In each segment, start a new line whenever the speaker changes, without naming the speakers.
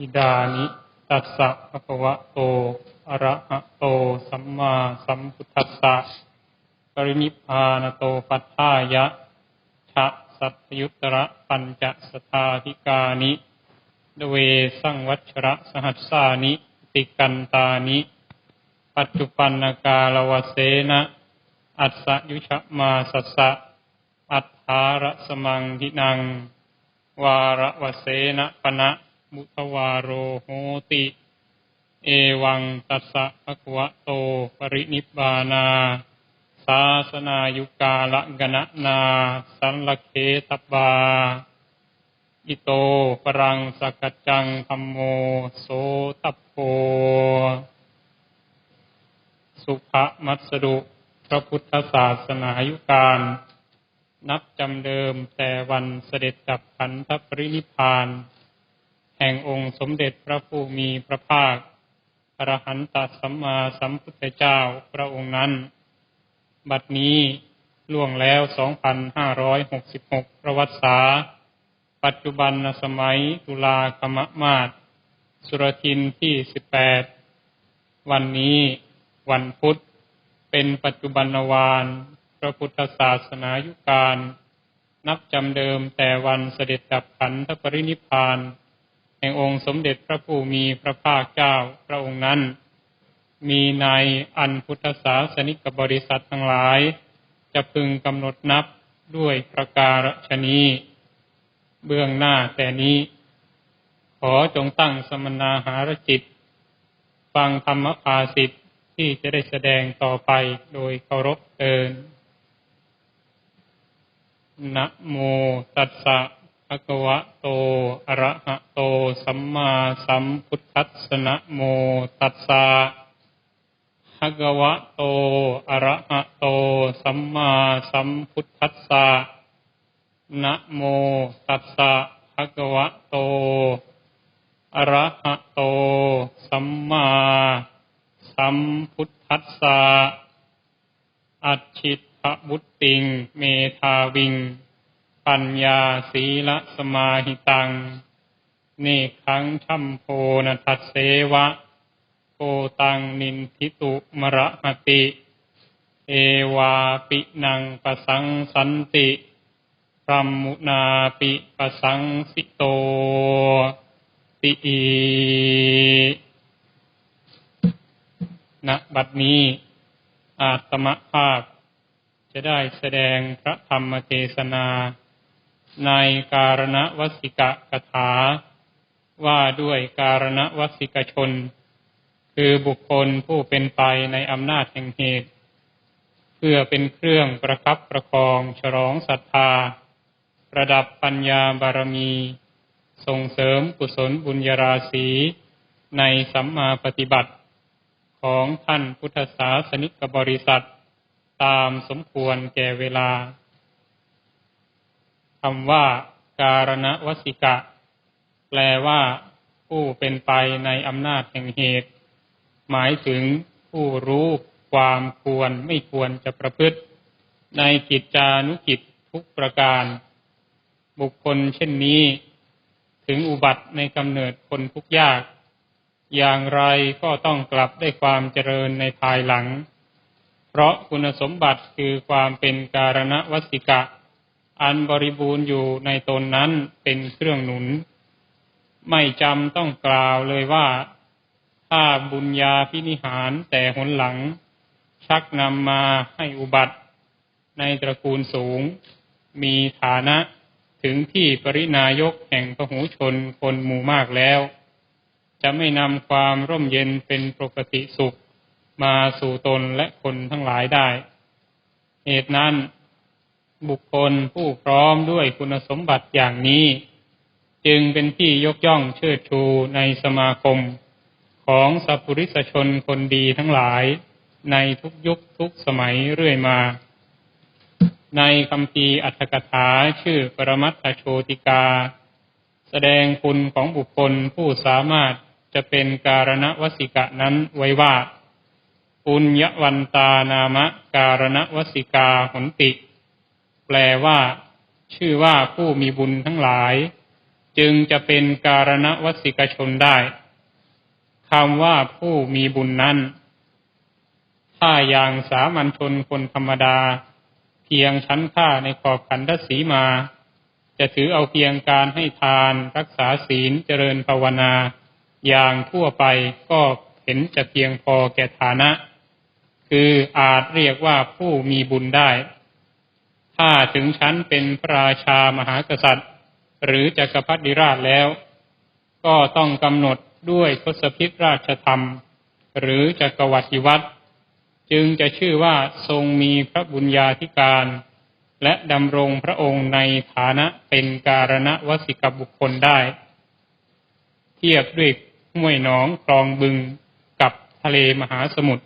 อิดานิ ตัสสะภะคะวะโต อะระหะโต สัมมาสัมพุทธัสสะ ปรินิพพานโตปัฏฐายะชะสัพยุตระปัญจสทาธิกานิดเวสังวัชระสหัสสานิ ติกันตานิ ปัจจุปันนกาลวเสนะ อัสสะยุชมาสัสสะ อัฏฐาระสมังทินัง วาระวเสนะปณะ มุทวาโรโหติ เอวังตัสสะภะคะวะโต ปรินิพพานาศาสนายุกาละกนะนา สันลเคตบา อิโตปรังสกจังธรรมโมโสตัพโพสุภมัสดุพระพุทธศาสนายุการนับจำเดิมแต่วันเสด็จดับขันธปรินิพาน แห่งองค์สมเด็จพระผู้มีพระภาคอรหันตสัมมาสัมพุทธเจ้าพระองค์นั้น บัดนี้ล่วงแล้ว 2,566 ประวัติศาปัจจุบันสมัยตุลาคมมาศสุรทินที่ 18 วันนี้วันพุธเป็นปัจจุบันวานพระพุทธศาสนายุการ นับจำเดิมแต่วันเสด็จดับขันธปรินิพาน แห่งองค์สมเด็จพระผู้มีพระภาคเจ้าพระองค์นั้น มีในอันพุทธศาสนิกบริษัททั้งหลาย จะพึงกำหนดนับด้วยประการฉนี้เบื้องหน้าแต่นี้ ขอจงตั้งสมนาหารจิต ฟังธรรมภาสิทธิ์ที่จะได้แสดงต่อไปโดยเคารพเอินนะโมตัสสะ ภะคะวะโต อะระหะโต สัมมาสัมพุทธัสสะนะโมตัสสะภะคะวะโตอะระหะโตสัมมาสัมพุทธัสสะนะโมตัสสะภะคะวะโต อะระหะโต สัมมาสัมพุทธัสสะอัจฉิตถบุตติง เมธาวิง ปัญญาศีละสมาหิตัง เนคังชัมโพนทัสเสวะโกตังนินทิตุมระหติ เอวาปินังปสังสันติพรมมุนาปิปสังสิโตติอีณบัดนี้อาตมภาพจะได้แสดงพระธรรมเทศนา ในการณวสิกะกถา ว่าด้วยการณวสิกชน คือบุคคลผู้เป็นไปในอำนาจแห่งเหตุ เพื่อเป็นเครื่องประคับประคองฉลองศรัทธา ประดับปัญญาบารมี ส่งเสริมกุศลบุญญาราศีในสัมมาปฏิบัติของท่านพุทธศาสนิกบริษัท ตามสมควรแก่เวลา คำว่าการณวสิกะ แปลว่าผู้เป็นไปในอำนาจแห่งเหตุ หมายถึงผู้รู้ความควรไม่ควรจะประพฤติ ในกิจจานุกิจทุกประการ บุคคลเช่นนี้ ถึงอุบัติในกำเนิดคนทุกยาก อย่างไรก็ต้องกลับได้ความเจริญในภายหลัง เพราะคุณสมบัติคือความเป็นการณวสิกะ อันบริบูรณ์อยู่ในตนนั้นเป็นเครื่องหนุน ไม่จำต้องกล่าวเลยว่า ถ้าบุญญาพินิหารแต่หนหลัง ชักนำมาให้อุบัติ ในตระกูลสูง มีฐานะถึงที่ปรินายกแห่งพหูชนคนหมู่มากแล้ว จะไม่นำความร่มเย็นเป็นปกติสุข มาสู่ตนและคนทั้งหลายได้ เหตุนั้น บุคคลผู้พร้อมด้วยคุณสมบัติอย่างนี้ จึงเป็นที่ยกย่องเชิดชูในสมาคมของสัพพุริสชนคนดีทั้งหลายในทุกยุคทุกสมัยเรื่อยมา ในคำพีอัตถกถาชื่อปรมัตถโชติกา แสดงคุณของบุคคลผู้สามารถจะเป็นการณวสิกะนั้นไว้ว่าปุญญวันตานามะการณวสิกาหนติ แปลว่า ชื่อว่าผู้มีบุญทั้งหลาย จึงจะเป็นการณวสิกชนได้คำว่าผู้มีบุญนั้น ถ้าอย่างสามัญชนคนธรรมดา เพียงชั้นค่าในขอบขันธสีมา จะถือเอาเพียงการให้ทานรักษาศีลเจริญภาวนา อย่างทั่วไปก็เห็นจะเพียงพอแก่ฐานะ คืออาจเรียกว่าผู้มีบุญได้ ถ้าถึงชั้นเป็นพระราชามหากษัตริย์ หรือจักรพรรดิราชแล้ว ก็ต้องกำหนดด้วยทศพิธราชธรรม หรือจักรวรรดิวัตรจึงจะชื่อว่าทรงมีพระบุญญาธิการ และดำรงพระองค์ในฐานะเป็นการณวสิกบุคคลได้ เทียบด้วยห้วยหนองคลองบึงกับทะเลมหาสมุทร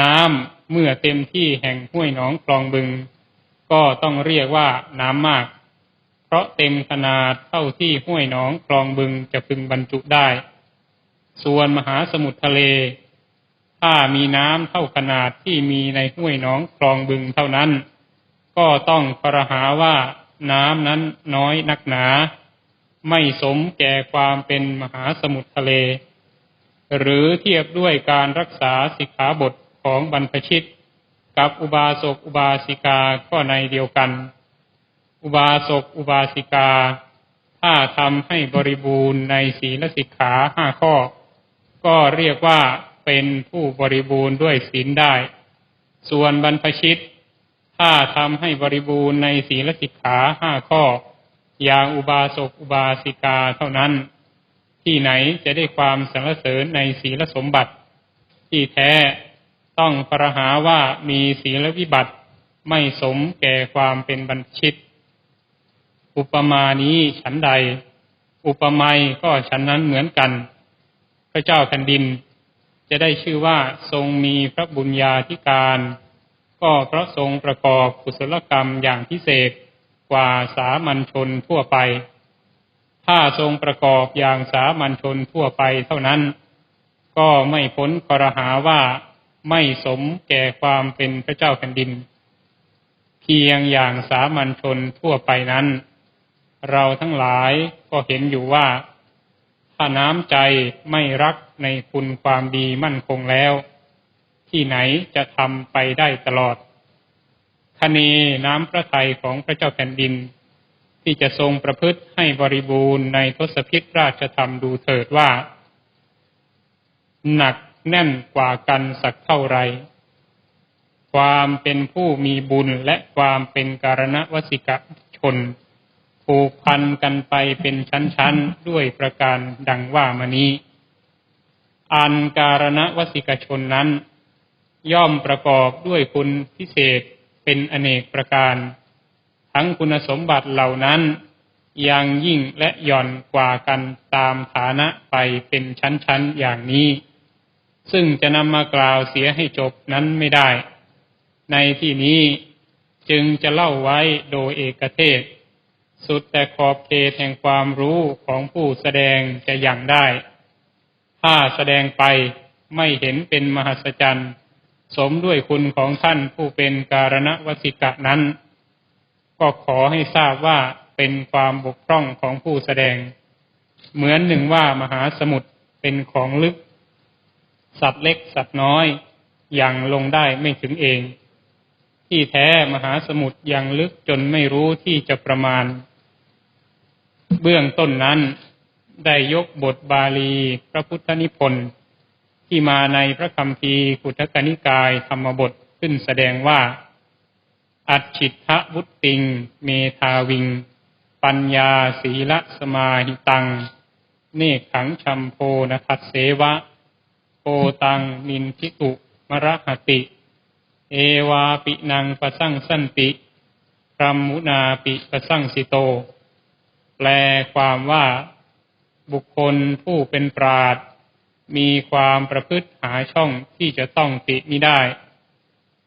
น้ำเมื่อเต็มที่แห่งห้วยหนองคลองบึง ก็ต้องเรียกว่าน้ำมาก เพราะเต็มขนาดเท่าที่ห้วยหนองคลองบึงจะพึงบรรจุได้ ส่วนมหาสมุทรทะเล ถ้ามีน้ำเท่าขนาดที่มีในห้วยหนองคลองบึงเท่านั้น ก็ต้องกระหาว่าน้ำนั้นน้อยนักหนา ไม่สมแก่ความเป็นมหาสมุทรทะเล หรือเทียบด้วยการรักษาสิกขาบทของบรรพชิต กับอุบาสกอุบาสิกาก็ในเดียวกัน อุบาสกอุบาสิกา ถ้าทำให้บริบูรณ์ในศีลสิกขาห้าข้อ ก็เรียกว่าเป็นผู้บริบูรณ์ด้วยศีลได้ ส่วนบรรพชิต ถ้าทำให้บริบูรณ์ในศีลสิกขาห้าข้อ อย่างอุบาสกอุบาสิกาเท่านั้น ที่ไหนจะได้ความสรรเสริญในศีลสมบัติ ที่แท้ ต้องประหาว่ามีศีลวิบัติไม่สมแก่ความเป็นบัญชิต อุปมานี้ฉันใด อุปไมยก็ฉันนั้นเหมือนกัน พระเจ้าแผ่นดิน จะได้ชื่อว่าทรงมีพระบุญญาธิการ ก็เพราะทรงประกอบกุศลกรรมอย่างพิเศษกว่าสามัญชนทั่วไป ถ้าทรงประกอบอย่างสามัญชนทั่วไปเท่านั้น ก็ไม่พ้นกรหาว่า ไม่สมแก่ความเป็นพระเจ้าแผ่นดิน เพียงอย่างสามัญชนทั่วไปนั้น เราทั้งหลายก็เห็นอยู่ว่า ถ้าน้ำใจไม่รักในคุณความดีมั่นคงแล้ว ที่ไหนจะทำไปได้ตลอดคเนน้ำพระทัยของพระเจ้าแผ่นดิน ที่จะทรงประพฤติให้บริบูรณ์ในทศพิธราชธรรมดูเถิดว่า หนัก แน่นกว่ากันสักเท่าไร ความเป็นผู้มีบุญและความเป็นการณวสิกชนผูกพันกันไปเป็นชั้นๆ ด้วยประการดังว่ามานี้ อันการณวสิกชนนั้น ย่อมประกอบด้วยคุณพิเศษเป็นอเนกประการ ทั้งคุณสมบัติเหล่านั้นยังยิ่งและหย่อนกว่ากันตามฐานะไปเป็นชั้นๆอย่างนี้ ซึ่งจะนำมากล่าวเสียให้จบนั้นไม่ได้ ในที่นี้จึงจะเล่าไว้โดยเอกเทศ สุดแต่ขอบเขตแห่งความรู้ของผู้แสดงจะยังได้ ถ้าแสดงไปไม่เห็นเป็นมหัศจรรย์ สมด้วยคุณของท่านผู้เป็นการณวสิกะนั้น ก็ขอให้ทราบว่าเป็นความบกพร่องของผู้แสดง เหมือนหนึ่งว่ามหาสมุทรเป็นของลึก สัตว์เล็กสัตว์น้อยยังลงได้ไม่ถึงเอง ที่แท้มหาสมุทรยังลึกจนไม่รู้ที่จะประมาณ เบื้องต้นนั้นได้ยกบทบาลีพระพุทธนิพนธ์ที่มาในพระคำพีกุทกนิกายธรรมบทขึ้นแสดงว่า อัจฉิทะวุตติง เมทาวิง ปัญญาศีละสมาหิตัง เนคขังชัมโพนทัสเสวะ โกตังนินทิตุมรหติ เอวาปินังปะสั่งสันติพรมมุนาปิปะสั่งสิโต แปลความว่าบุคคลผู้เป็นปราดมีความประพฤติหาช่องที่จะต้องติมิได้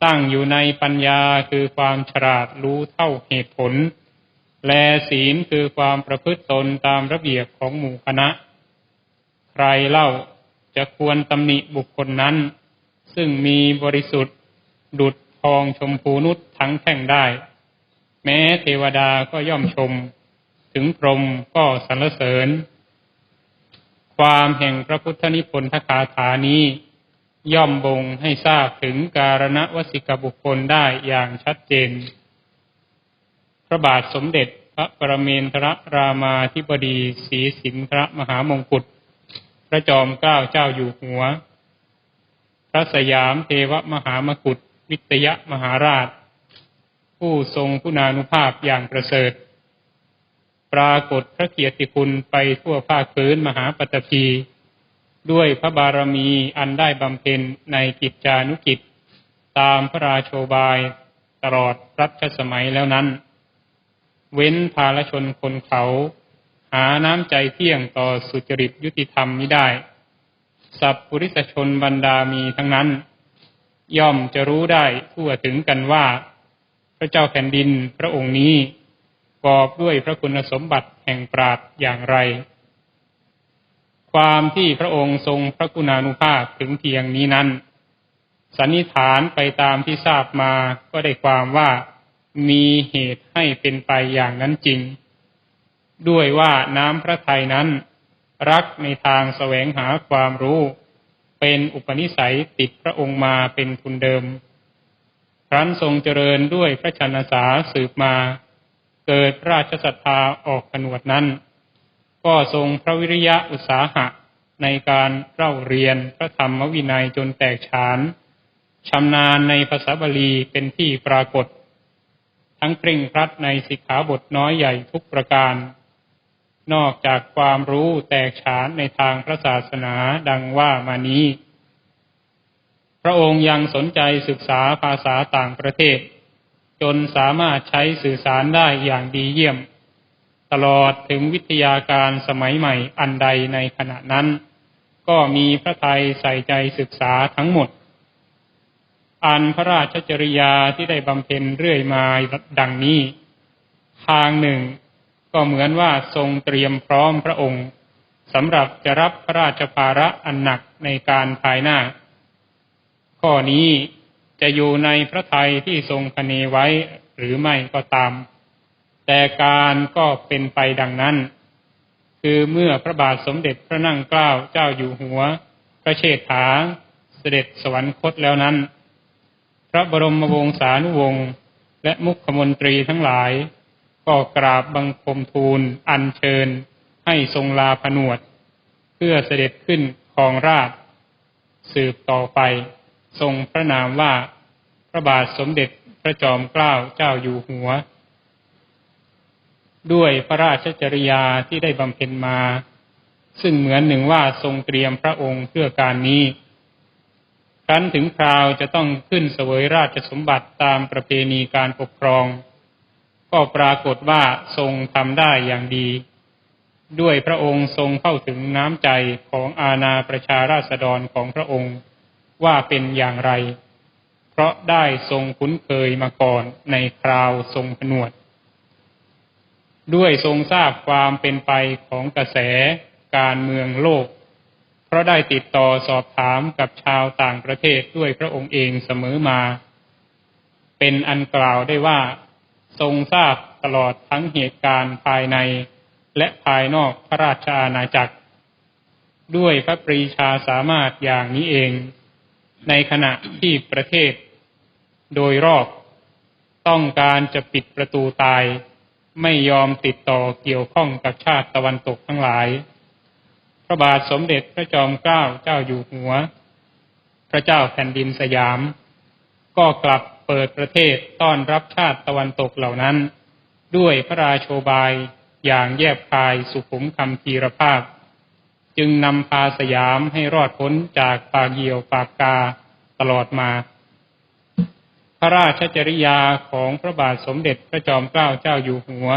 ตั้งอยู่ในปัญญาคือความฉลาดรู้เท่าเหตุผล แลศีลคือความประพฤติตนตามระเบียบของหมู่คณะ ใครเล่า จะควรตำหนิบุคคลนั้น ซึ่งมีบริสุทธิ์ ดุดทองชมพูนุชทั้งแท่งได้ แม้เทวดาก็ย่อมชม ถึงพรหมก็สรรเสริญ ความแห่งพระพุทธนิพนธคาถานี้ ย่อมบ่งให้ทราบถึงการณวสิกบุคคลได้อย่างชัดเจน พระบาทสมเด็จพระปรเมนทรรามาธิบดีศรีสินทรมหามงกุฎ พระจอมเกล้าเจ้าอยู่หัว พระสยามเทวมหามกุฏวิทยมหาราช ผู้ทรงคุณานุภาพอย่างประเสริฐ ปรากฏพระเกียรติคุณไปทั่วภาคพื้นมหาปฐพีด้วยพระบารมีอันได้บำเพ็ญในกิจจานุกิจ ตามพระราโชบายตลอดรัชสมัยแล้วนั้น เว้นภาลชนคนเขา หาน้ำใจเที่ยงต่อสุจริตยุติธรรมไม่ได้ สัพปุริสชนบรรดามีทั้งนั้น ย่อมจะรู้ได้ทั่วถึงกันว่า พระเจ้าแผ่นดินพระองค์นี้กอบด้วยพระคุณสมบัติแห่งปราดอย่างไร ความที่พระองค์ทรงพระกุณานุภาพถึงเพียงนี้นั้น สันนิษฐานไปตามที่ทราบมาก็ได้ความว่ามีเหตุให้เป็นไปอย่างนั้นจริง ด้วยว่าน้ำพระทัยนั้น รักในทางแสวงหาความรู้ เป็นอุปนิสัยติดพระองค์มาเป็นทุนเดิม ครั้นทรงเจริญด้วยพระชนสาสืบมา เกิดราชศรัทธาออกผนวดนั้น ก็ทรงพระวิริยะอุตสาหะในการเล่าเรียนพระธรรมวินัยจนแตกฉานชำนาญในภาษาบาลีเป็นที่ปรากฏ ทั้งเคร่งครัดในสิกขาบทน้อยใหญ่ทุกประการ นอกจากความรู้แตกฉานในทางพระศาสนาดังว่ามานี้ พระองค์ยังสนใจศึกษาภาษาต่างประเทศ จนสามารถใช้สื่อสารได้อย่างดีเยี่ยม ตลอดถึงวิทยาการสมัยใหม่อันใดในขณะนั้น ก็มีพระไทยใส่ใจศึกษาทั้งหมด อันพระราชจริยาที่ได้บำเพ็ญเรื่อยมาดังนี้ ทางหนึ่ง ก็เหมือนว่าทรงเตรียมพร้อมพระองค์สำหรับจะรับพระราชภาระอันหนักในการภายหน้า ข้อนี้จะอยู่ในพระทัยที่ทรงคเนไว้หรือไม่ก็ตาม แต่การก็เป็นไปดังนั้น คือเมื่อพระบาทสมเด็จพระนั่งเกล้าเจ้าอยู่หัว พระเชษฐาเสด็จสวรรคตแล้วนั้น พระบรมวงศานุวงศ์และมุขมนตรีทั้งหลาย ก็กราบบังคมทูล อัญเชิญ ให้ทรงลาผนวด เพื่อเสด็จขึ้นครองราช สืบต่อไป ทรงพระนามว่า พระบาทสมเด็จพระจอมเกล้าเจ้าอยู่หัว ด้วยพระราชจริยาที่ได้บำเพ็ญมา ซึ่งเหมือนหนึ่งว่าทรงเตรียมพระองค์เพื่อการนี้ครั้นถึงคราวจะต้องขึ้นเสวยราชสมบัติตามประเพณีการปกครอง ก็ปรากฏว่าทรงทำได้อย่างดี ด้วยพระองค์ทรงเข้าถึงน้ำใจของอาณาประชาราษฎรของพระองค์ว่าเป็นอย่างไร เพราะได้ทรงคุ้นเคยมาก่อนในคราวทรงผนวด ด้วยทรงทราบความเป็นไปของกระแสการเมืองโลก เพราะได้ติดต่อสอบถามกับชาวต่างประเทศด้วยพระองค์เองเสมอมา เป็นอันกล่าวได้ว่า ทรงทราบตลอดทั้งเหตุการณ์ภายในและภายนอกพระราชอาณาจักร ด้วยพระปรีชาสามารถอย่างนี้เอง ในขณะที่ประเทศ โดยรอบต้องการจะปิดประตูตาย ไม่ยอมติดต่อเกี่ยวข้องกับชาติตะวันตกทั้งหลาย พระบาทสมเด็จพระจอมเกล้าเจ้าอยู่หัว พระเจ้าแผ่นดินสยาม ก็กลับ เปิดประเทศต้อนรับชาติตะวันตกเหล่านั้น ด้วยพระราโชบายอย่างแยบคายสุขุมคำทีรภาพ จึงนำพาสยามให้รอดพ้นจากปากเหี่ยวปากกาตลอดมา พระราชจริยาของพระบาทสมเด็จพระจอมเกล้าเจ้าอยู่หัว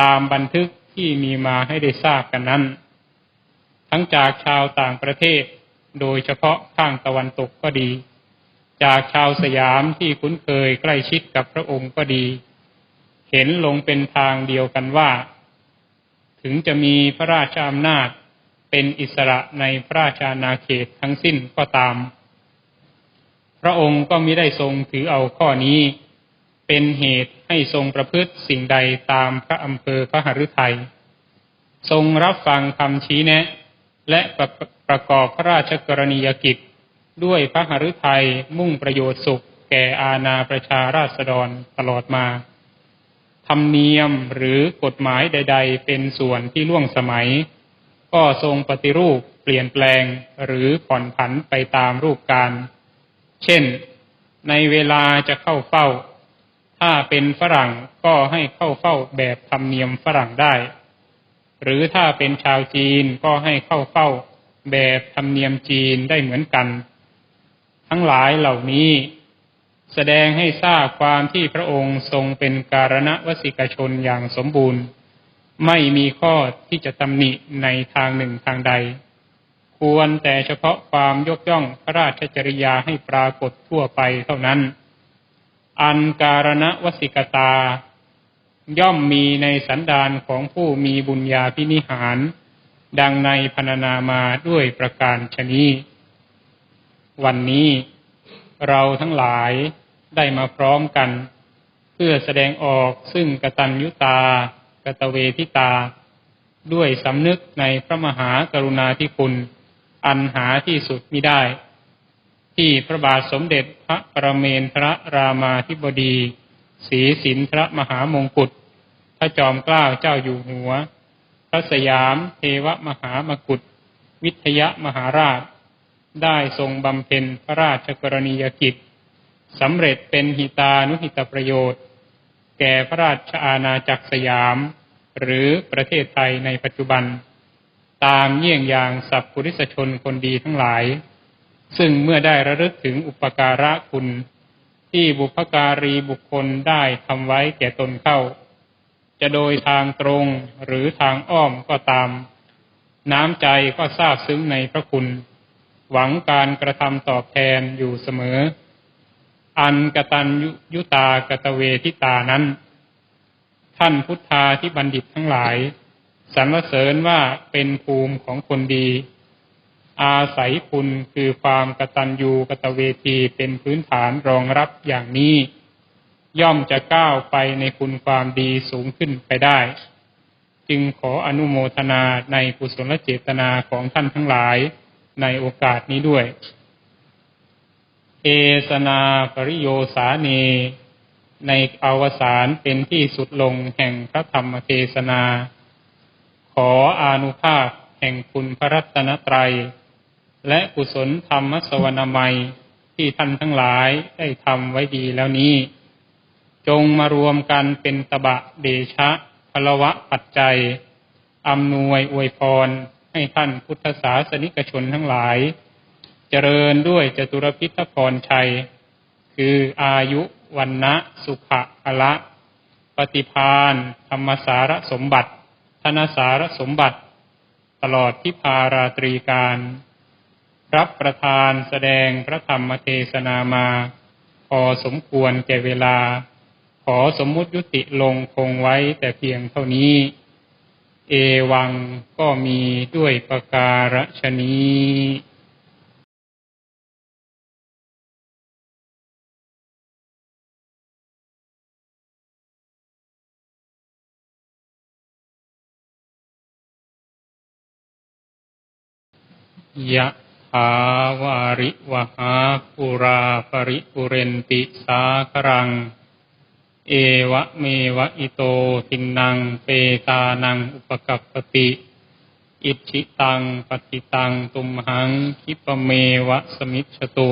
ตามบันทึกที่มีมาให้ได้ทราบกันนั้น ทั้งจากชาวต่างประเทศโดยเฉพาะข้างตะวันตกก็ดี จากชาวสยามที่คุ้นเคยใกล้ชิดกับพระองค์ก็ดี เห็นลงเป็นทางเดียวกันว่า ถึงจะมีพระราชอำนาจเป็นอิสระในพระราชานาเขตทั้งสิ้นก็ตาม พระองค์ก็มิได้ทรงถือเอาข้อนี้ เป็นเหตุให้ทรงประพฤติสิ่งใดตามพระอำเภอพระหฤทัยทรงรับฟังคำชี้แนะ และประประกอบพระราชกรณียกิจ ด้วยพระหฤทัยมุ่งประโยชน์สุข แก่อาณาประชาราษฎรตลอดมาธรรมเนียมหรือกฎหมายใด ๆ เป็นส่วนที่ล่วงสมัย ก็ทรงปฏิรูปเปลี่ยนแปลงหรือผ่อนผันไปตามรูปการ เช่น ในเวลาจะเข้าเฝ้า ถ้าเป็นฝรั่งก็ให้เข้าเฝ้าแบบธรรมเนียมฝรั่งได้ หรือถ้าเป็นชาวจีนก็ให้เข้าเฝ้าแบบธรรมเนียมจีนได้เหมือนกัน ทั้งหลายเหล่านี้ แสดงให้ทราบความที่พระองค์ทรงเป็นการณวสิกชนอย่างสมบูรณ์ ไม่มีข้อที่จะตำหนิในทางหนึ่งทางใด ควรแต่เฉพาะความยกย่องพระราชจริยาให้ปรากฏทั่วไปเท่านั้น อันการณวสิกตา ย่อมมีในสันดานของผู้มีบุญญาพินิหาร ดังในพรรณนามาด้วยประการชนี วันนี้เราทั้งหลายได้มาพร้อมกัน เพื่อแสดงออกซึ่งกตัญญุตากตเวทิตา ด้วยสำนึกในพระมหากรุณาธิคุณ อันหาที่สุดมิได้ ที่พระบาทสมเด็จพระประเมนทรรามาธิบดีศรีสินทรมหามงกุฎพระจอมเกล้าเจ้าอยู่หัว พระสยามเทวมหามกุฎวิทยมหาราช ได้ทรงบำเพ็ญพระราชกรณียกิจสำเร็จเป็นหิตานุหิตประโยชน์ แก่พระราชอาณาจักรสยาม หรือประเทศไทยในปัจจุบัน ตามเยี่ยงอย่างสัพพุริสชนคนดีทั้งหลาย ซึ่งเมื่อได้ระลึกถึงอุปการะคุณ ที่บุพการีบุคคลได้ทำไว้แก่ตนเข้า จะโดยทางตรงหรือทางอ้อมก็ตาม น้ำใจก็ทราบซึ้งในพระคุณ หวังการกระทำตอบแทนอยู่เสมอ อันกตัญยุตากตเวทิตานั้น ท่านพุทธาที่บัณฑิตทั้งหลายสรรเสริญว่าเป็นภูมิของคนดี อาศัยคุณคือความกตัญญูกตเวทีเป็นพื้นฐานรองรับอย่างนี้ ย่อมจะก้าวไปในคุณความดีสูงขึ้นไปได้ จึงขออนุโมทนาในกุศลเจตนาของท่านทั้งหลาย ในโอกาสนี้ด้วย เอสนาปริโยสาเน ในอวสานเป็นที่สุดลงแห่งพระธรรมเทศนา ขออานุภาพแห่งคุณพระรัตนตรัย และกุศลธรรมสวนามัยที่ท่านทั้งหลายได้ทำไว้ดีแล้วนี้ จงมารวมกันเป็นตบะเดชะพลวะปัจจัยอำนวยอวยพร ให้ท่านพุทธศาสนิกชนทั้งหลาย เจริญด้วยจตุรพิทพรชัย คืออายุวันนะสุขะพละ ปฏิพานธรรมสารสมบัติ ธนสารสมบัติ ตลอดที่พาราตรีการ รับประทานแสดงพระธรรมเทศนามา พอสมควรแก่เวลา ขอสมมุติยุติลงคงไว้แต่เพียงเท่านี้ เอวังก็มีด้วยประการฉนี้ยะถาวาริวหาปุราปริปุเรนติสาครัง เอวะเมวะอิโตทินังเปตานังอุปกัปปติ อิชิตังปฏิตังตุมหังคิปเมวะสมิจฉตุ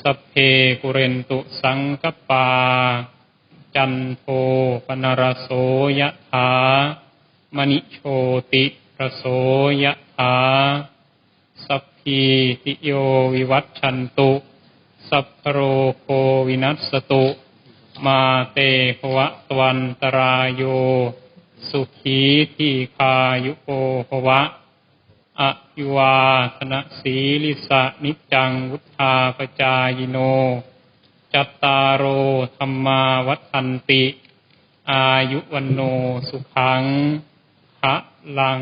สัพเพปุเรนตุสังกปา จันโทปนรโสยะถามณิโชติระโสยะถาสัพพีติโยวิวัตชันตุ สัพพโรโควินัสตุ มาเตภวะตวันตรายโย สุขีทีคายุโกภวะอภิวาธนสีลิสะนิจังวุธาปจายโน จัตตารโอธรรมาวัฏันติ อายุวันโนสุขังพระลัง